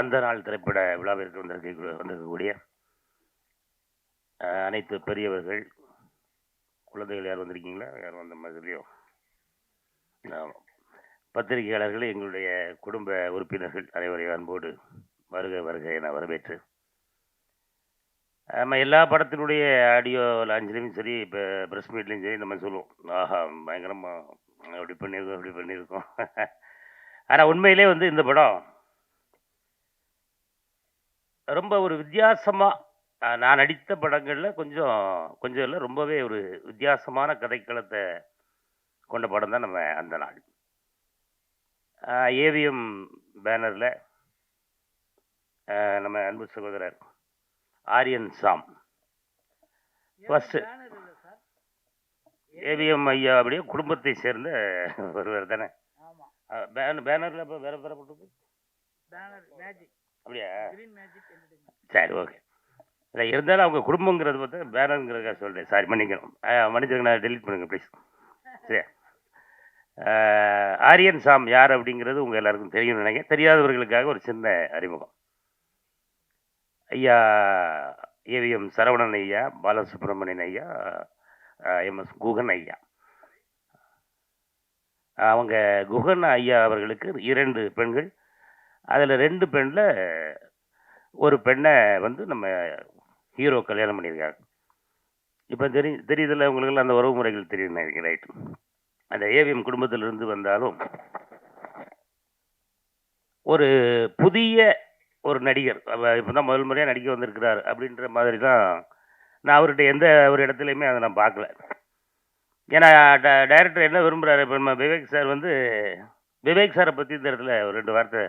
அந்த நாள் திரைப்பட விழாவிற்கு வந்திருக்க வந்திருக்கக்கூடிய அனைத்து பெரியவர்கள் குழந்தைகள் யார் வந்திருக்கீங்களா? யார் வந்த மாதிரியோ. ஆமாம். பத்திரிகையாளர்கள் எங்களுடைய குடும்ப உறுப்பினர்கள் அனைவரையும் அன்போடு வருக வருக என வரவேற்று நம்ம எல்லா படத்தினுடைய ஆடியோ லான்ச்லேயும் சரி இப்போ ப்ரெஸ் மீட்லேயும் சரி நம்ம சொல்லுவோம். ஆஹா பயங்கரமாக அப்படி பண்ணியிருக்கோம் அப்படி பண்ணியிருக்கோம். ஆனால் உண்மையிலே வந்து இந்த படம் ரொம்ப ஒரு வித்தியாசமாக நான் நடித்த படங்களில் கொஞ்சம் கொஞ்சம் இல்லை ரொம்பவே ஒரு வித்தியாசமான கதைக்களத்தை கொண்ட படம் தான் நம்ம அந்த நாள் ஏவிஎம் பேனரில் நம்ம அன்பு சகோதரர் ஆரியன் சாம். First. ஏவிஎம் ஐயா அப்படியே குடும்பத்தை சேர்ந்த ஒருவர் தானே? பேனர் பேனரில் இப்போ வேற வேற போட்டு பேனர் மேஜிக். அப்படியா? சரி ஓகே இல்லை இருந்தாலும் அவங்க குடும்பங்கிறது பார்த்து பேனருங்கிறதுக்காக சொல்கிறேன் சாரி மன்னிக்கணும். மன்னிச்சுங்க நான் டெலிட் பண்ணுங்க ப்ளீஸ் சரி ஆரியன் சாம் யார் அப்படிங்கிறது உங்கள் எல்லாருக்கும் தெரியும்னு நினைக்கிறேன். தெரியாதவர்களுக்காக ஒரு சின்ன அறிமுகம். ஐயா ஏவிஎம் சரவணன் ஐயா பாலசுப்ரமணியன் ஐயா எம்எஸ் குகன் ஐயா. அவங்க குகன் ஐயா அவர்களுக்கு இரண்டு பெண்கள் அதில் ரெண்டு பெண்ணில் ஒரு பெண்ணை வந்து நம்ம ஹீரோ கல்யாணம் பண்ணியிருக்காங்க இப்போ தெரி தெரியுதுல்ல உங்களுக்குலாம் அந்த உறவு முறைகள் தெரியும் நினைக்கிறேன் ரைட்? அந்த ஏவிஎம் குடும்பத்திலிருந்து வந்தாலும் ஒரு புதிய ஒரு நடிகர் இப்போ தான் முதல் முறையாக நடிக்க வந்திருக்கிறார் அப்படின்ற மாதிரி தான் நான் அவர்கிட்ட எந்த ஒரு இடத்துலையுமே அதை நான் பார்க்கல. ஏன்னா டைரக்டர் என்ன விரும்புகிறாரு இப்போ நம்ம விவேக் சார் வந்து விவேக் சாரை பற்றி இந்த இடத்துல ஒரு ரெண்டு வார்த்தை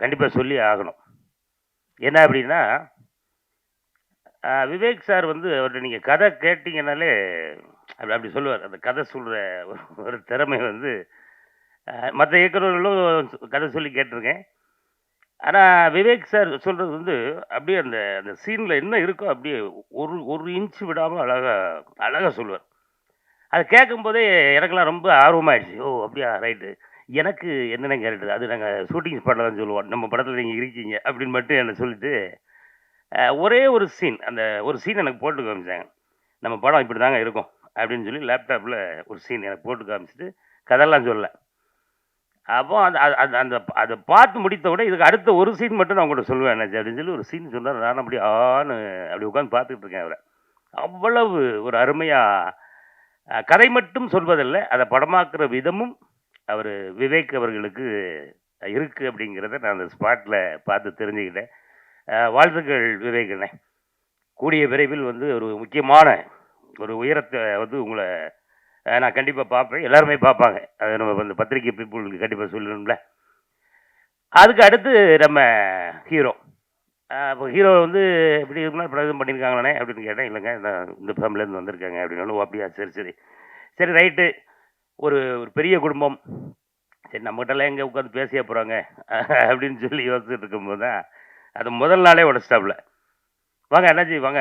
கண்டிப்பாக சொல்லி ஆகணும். என்ன அப்படின்னா விவேக் சார் வந்து அவர்கிட்ட நீங்கள் கதை கேட்டிங்கனாலே அப்படி அப்படி சொல்லுவார். அந்த கதை சொல்கிற ஒரு திறமை வந்து மற்ற இயக்குநர்களும் கதை சொல்லி கேட்டிருக்கேன். ஆனால் விவேக் சார் சொல்கிறது வந்து அப்படியே அந்த அந்த சீனில் என்ன இருக்கோ அப்படியே ஒரு ஒரு இன்ச் விடாமல் அழகாக அழகாக சொல்லுவார். அதை கேட்கும்போதே எனக்கெல்லாம் ரொம்ப ஆர்வமாகிடுச்சு ஓ அப்படியா ரைட்டு எனக்கு என்னென்ன கேரக்டர்? அது நாங்கள் ஷூட்டிங் ஸ்பாட்டில் தான் சொல்லுவோம். நம்ம படத்தில் நீங்கள் இருக்கீங்க அப்படின்னு மட்டும் என்னை சொல்லிட்டு ஒரே ஒரு சீன் அந்த ஒரு சீன் எனக்கு போட்டு காமிச்சாங்க. நம்ம படம் இப்படி தாங்க இருக்கும் அப்படின்னு சொல்லி லேப்டாப்பில் ஒரு சீன் எனக்கு போட்டு காமிச்சிட்டு கதெல்லாம் சொல்லலை அப்போ அந்த அது- அந்த அதை பார்த்து முடித்த விட இதுக்கு அடுத்த ஒரு சீன் மட்டும் நான் உங்கள்கிட்ட சொல்லுவேன் என்னாச்சு அப்படின்னு சொல்லி ஒரு சீன் சொன்னார். நான் அப்படி ஆன்னு அப்படி உட்காந்து பார்த்துக்கிட்டு இருக்கேன் அவரை. அவ்வளவு ஒரு அருமையாக கதை மட்டும் சொல்வதில்லை அதை படமாக்குற விதமும் அவர் விவேக் அவர்களுக்கு இருக்குது அப்படிங்கிறத நான் அந்த ஸ்பாட்டில் பார்த்து தெரிஞ்சுக்கிட்டேன். வாழ்த்துக்கள் விவேகண்ணே. கூடிய விரைவில் வந்து ஒரு முக்கியமான ஒரு உயரத்தை வந்து உங்களை நான் கண்டிப்பாக பார்ப்பேன். எல்லாருமே பார்ப்பாங்க. அது நம்ம அந்த பத்திரிகை பீப்புளுக்கு கண்டிப்பாக சொல்லணும்ல அதுக்கு அடுத்து நம்ம ஹீரோ இப்போ ஹீரோ வந்து எப்படி இருந்தால் பிரதம் பண்ணியிருக்காங்களானே அப்படின்னு கேட்டேன். இல்லைங்க நான் இந்த ஃபேமிலியிலேருந்து வந்திருக்காங்க அப்படின்னு ஓ அப்படியா? சரி சரி. சரி ரைட்டு ஒரு ஒரு பெரிய குடும்பம். சரி நம்மகிட்டலாம் எங்கே உட்காந்து பேசிய போகிறாங்க அப்படின்னு சொல்லி யோசிச்சுட்டு இருக்கும்போது தான் அது முதல் நாளே உடச்சிட்டாப்புல. வாங்க அண்ணாச்சி வாங்க.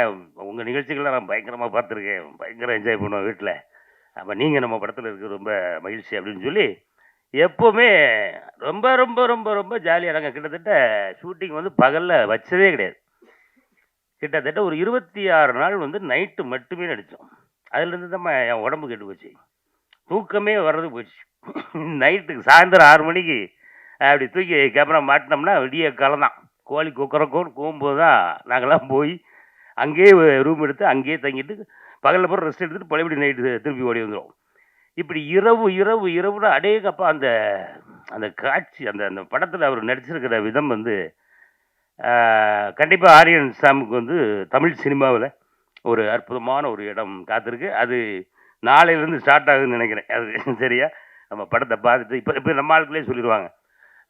உங்கள் நிகழ்ச்சிகள்லாம் நான் பயங்கரமாக பார்த்துருக்கேன். பயங்கரம் என்ஜாய் பண்ணுவோம் வீட்டில் அப்போ நீங்கள் நம்ம படத்தில் இருக்க ரொம்ப மகிழ்ச்சி அப்படின்னு சொல்லி எப்போவுமே ரொம்ப ரொம்ப ரொம்ப ரொம்ப ஜாலியாக நாங்கள் கிட்டத்தட்ட ஷூட்டிங் வந்து பகலில் வச்சதே கிடையாது. கிட்டத்தட்ட ஒரு இருபத்தி ஆறு நாள் வந்து நைட்டு மட்டுமே நடித்தோம். அதுலேருந்து தான் என் உடம்பு கெட்டு போச்சு. தூக்கமே வர்றது போச்சு நைட்டுக்கு சாயந்தரம் ஆறு மணிக்கு அப்படி தூக்கி கேமரா மாட்டினோம்னா விடிய காலம் தான் கோழி குக்கரக்கோன்னு கூகும்போது தான் போய் அங்கேயே ரூம் எடுத்து அங்கேயே தங்கிட்டு பகலில் போகிற ரெஸ்ட் எடுத்துட்டு பழையபடி நைட்டு திருப்பி ஓடி வந்துடும் இப்படி இரவு இரவு இரவுல அடேங்கப்பா அந்த அந்த காட்சி அந்த அந்த படத்தில் அவர் நடிச்சிருக்கிற விதம் வந்து கண்டிப்பாக ஆரியன் சாமுக்கு வந்து தமிழ் சினிமாவில் ஒரு அற்புதமான ஒரு இடம் காத்திருக்கு. அது நாளையிலேருந்து ஸ்டார்ட் ஆகுதுன்னு நினைக்கிறேன். அது சரியா? நம்ம படத்தை பார்த்துட்டு இப்போ இப்போ நம்ம ஆளுக்குள்ளே சொல்லிடுவாங்க.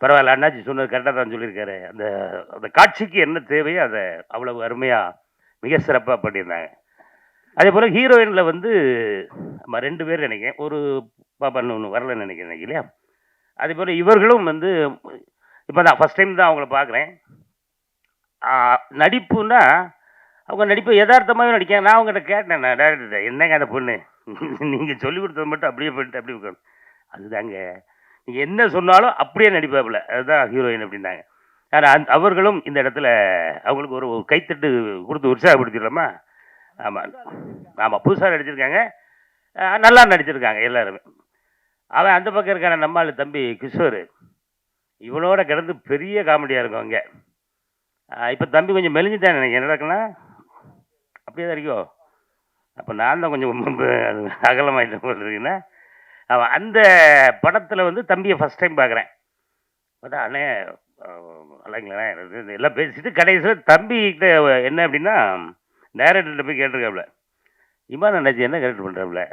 பரவாயில்ல அண்ணாச்சி சொன்னது கரெக்டாக தான் சொல்லியிருக்காரு. அந்த அந்த காட்சிக்கு என்ன தேவையோ அதை அவ்வளவு அருமையாக மிக சிறப்பாக பண்ணியிருந்தாங்க. அதே போல் ஹீரோயினில் வந்து நம்ம ரெண்டு பேர் நினைக்கிறேன். ஒரு பாப்பா ஒன்று வரலன்னு நினைக்கிறேன் இல்லையா? அதே போல் இவர்களும் வந்து இப்போ தான் ஃபஸ்ட் டைம் தான் அவங்கள பார்க்குறேன். நடிப்புன்னா அவங்க நடிப்பு யதார்த்தமாகவே நடிக்காங்க நான் அவங்ககிட்ட கேட்டேன் நான் டேரக்டர் என்னங்க அந்த பொண்ணு? நீங்கள் சொல்லி கொடுத்தது மட்டும் அப்படியே பண்ணிட்டு அப்படியே உட்காந்து அதுதாங்க. நீங்கள் என்ன சொன்னாலும் அப்படியே நடிப்பாப்புல. அதுதான் ஹீரோயின் அப்படின்னாங்க. ஆனால் அந் அவர்களும் இந்த இடத்துல அவங்களுக்கு ஒரு கைத்தட்டு கொடுத்து உற்சாகப்படுத்திடலாமா? ஆமாம் ஆமாம் புதுசாக நடிச்சிருக்காங்க. நல்லா நடிச்சிருக்காங்க எல்லாருமே. அவன் அந்த பக்கம் இருக்கான நம்மாள் தம்பி கிஷோர். இவனோட கிடந்து பெரிய காமெடியாக இருக்கும் அங்கே. இப்போ தம்பி கொஞ்சம் மெலிஞ்சுட்டான் எனக்கு என்ன நடக்குன்னா அப்படியே தான் இருக்கோ? அப்போ நான் தான் கொஞ்சம் ரொம்ப அது அகலமாயிட்ட போல அவன் அந்த படத்தில் வந்து தம்பியை ஃபஸ்ட் டைம் பார்க்குறேன் பார்த்தா அண்ணே இல்லைங்களா எல்லாம் பேசிட்டு கடைசியில் தம்பிக்கிட்ட என்ன அப்படின்னா டேரக்டர்கிட்ட போய் கேட்டிருக்காப்புல இமான் அண்ணாச்சி என்ன கேரக்டர் பண்ணுறாப்புல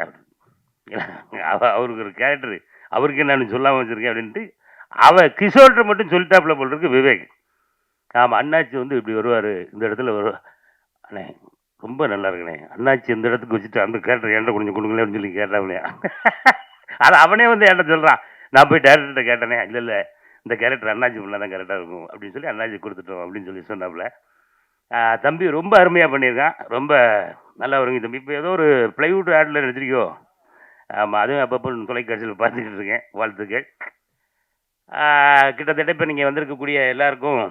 அவ அவருக்கு ஒரு கேரக்டர் அவருக்கு என்னன்னு சொல்லாமல் வச்சுருக்கேன் அப்படின்ட்டு அவ கிஷோர்கிட்ட மட்டும் சொல்லிட்டாப்புல போல இருக்கு விவேக். ஆமாம் அண்ணாச்சி வந்து இப்படி வருவார் இந்த இடத்துல வருவார் அண்ணே ரொம்ப நல்லா இருக்குண்ணே அண்ணாச்சி இந்த இடத்துக்கு வச்சுட்டு அந்த கேரக்டர் என்கிட்ட கொஞ்சம் கொடுங்களேன்னு சொல்லி கேட்டாப்லையா? அது அவனே வந்து என்கிட்ட சொல்கிறான் நான் போய் டேரக்டர்கிட்ட கேட்டேனே இல்லை இல்லை இந்த கேரக்டர் அண்ணாச்சி பண்ணால் தான் கரெக்டாக இருக்கும். அப்படின்னு சொல்லி அண்ணாச்சி கொடுத்துட்டோம் அப்படின்னு சொல்லி சொன்னாப்புல தம்பி ரொம்ப அருமையாக பண்ணியிருக்கான். ரொம்ப நல்லா வருங்க தம்பி. இப்போ ஏதோ ஒரு ப்ளைவுட் ஆடில் நடிச்சிருக்கோ ஆமாம் அதுவும் அப்பப்போ தொலைக்காட்சியில் பார்த்துக்கிட்டு இருக்கேன் வாழ்த்துக்கள். கிட்டத்தட்ட இப்போ நீங்கள் வந்திருக்கக்கூடிய எல்லாருக்கும்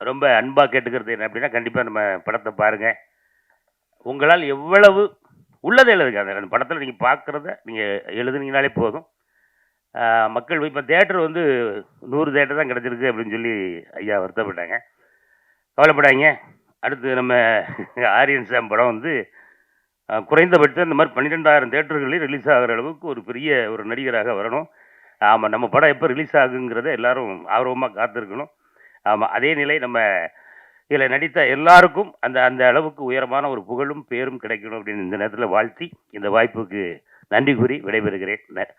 ரொம்ப அன்பாக கேட்டுக்கிறது என்ன அப்படின்னா கண்டிப்பாக நம்ம படத்தை பாருங்கள் உங்களால் எவ்வளவு உள்ளதை எழுதுங்க. அந்த படத்தில் நீங்கள் பார்க்குறத நீங்கள் எழுதுனீங்கனாலே போதும். மக்கள் இப்போ தேட்டர் வந்து நூறு தேட்டர் தான் கிடச்சிருக்கு அப்படின்னு சொல்லி ஐயா வருத்தப்பட்டாங்க. கவலைப்படாதீங்க. அடுத்து நம்ம ஆரியன் சாம் படம் வந்து குறைந்தபட்சம் இந்த மாதிரி பன்னிரெண்டாயிரம் தேட்டர்களில் ரிலீஸ் ஆகிற அளவுக்கு ஒரு பெரிய ஒரு நடிகராக வரணும். ஆமாம் நம்ம படம் எப்போ ரிலீஸ் ஆகுங்கிறத எல்லாரும் ஆர்வமாக காத்திருக்கணும். ஆமாம் அதே நிலை நம்ம இதில் நடித்த எல்லாருக்கும் அந்த அந்த அளவுக்கு உயரமான ஒரு புகழும் பேரும் கிடைக்கணும் அப்படின்னு இந்த நேரத்தில் வாழ்த்தி இந்த வாய்ப்புக்கு நன்றி கூறி விடைபெறுகிறேன்.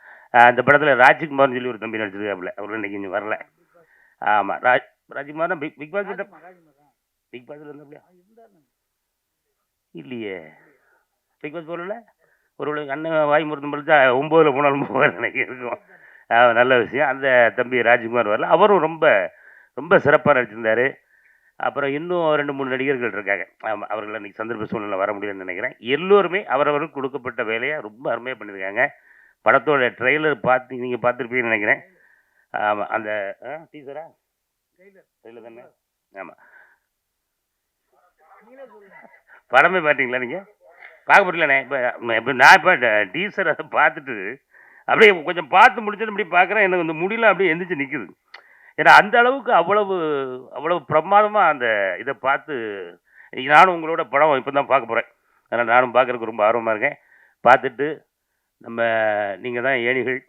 அந்த படத்தில் ராஜ்குமார்னு சொல்லி ஒரு தம்பி நடிச்சிருக்காப்புல அவர் இன்னைக்கு இங்கே வரல. ஆமாம் ராஜ் ராஜ்குமார் தான் பிக் பிக் பாஸ் கிட்ட. பிக் பாஸ்ல இருந்தாப்லையா. இல்லையே. பிக் பாஸ் போகல ஒரு அண்ணன் வாய் மருத்துவம் படித்தா ஒம்போதில் போனாலும் போவார் எனக்கு இருக்கும் நல்ல விஷயம். அந்த தம்பி ராஜ்குமார் வரல. அவரும் ரொம்ப ரொம்ப சிறப்பாக நடிச்சிருந்தாரு. அப்புறம் இன்னும் ரெண்டு மூணு நடிகர்கள் இருக்காங்க. ஆமாம் அவர்கள் இன்னைக்கு சந்தர்ப்ப சூழ்நிலை வர முடியும்னு நினைக்கிறேன். எல்லோருமே அவரவருக்கு கொடுக்கப்பட்ட வேலையை ரொம்ப அருமையாக பண்ணியிருக்காங்க. படத்தோட ட்ரெய்லர் பார்த்து நீங்கள் பார்த்துருப்பீங்கன்னு நினைக்கிறேன். ஆமாம் அந்த டீசரா trailer. ட்ரெய்லர். தானே? ஆமாம். படமே பார்த்தீங்களா நீங்கள் பார்க்க முடியலண்ணே இப்போ இப்போ நான் இப்போ டீசர் அதை பார்த்துட்டு அப்படியே கொஞ்சம் பார்த்து முடிச்சுட்டு அப்படியே பார்க்குறேன். எனக்கு இந்த முடியல அப்படியே எந்திரிச்சு நிற்குது ஏன்னா அந்த அளவுக்கு அவ்வளவு அவ்வளவு பிரமாதமாக அந்த இதை பார்த்து நானும் உங்களோட படம் இப்போ தான் பார்க்க போகிறேன் அதனால் நானும் பார்க்குறதுக்கு ரொம்ப ஆர்வமாக இருக்கேன். பார்த்துட்டு நம்ம நீங்கள் தான் ஏணிகள்.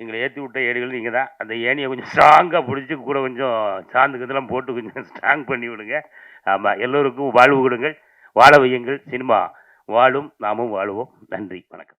எங்களை ஏற்றி விட்ட ஏணிகள் நீங்கள் தான். அந்த ஏணியை கொஞ்சம் ஸ்ட்ராங்காக பிடிச்சி கூட கொஞ்சம் சார்ந்து இதெல்லாம் போட்டு கொஞ்சம் ஸ்ட்ராங் பண்ணி விடுங்க. ஆமாம் எல்லோருக்கும் வாழ்வு கொடுங்கள். வாழ வையுங்கள். சினிமா வாழும் நாமும் வாழுவோம். நன்றி வணக்கம்.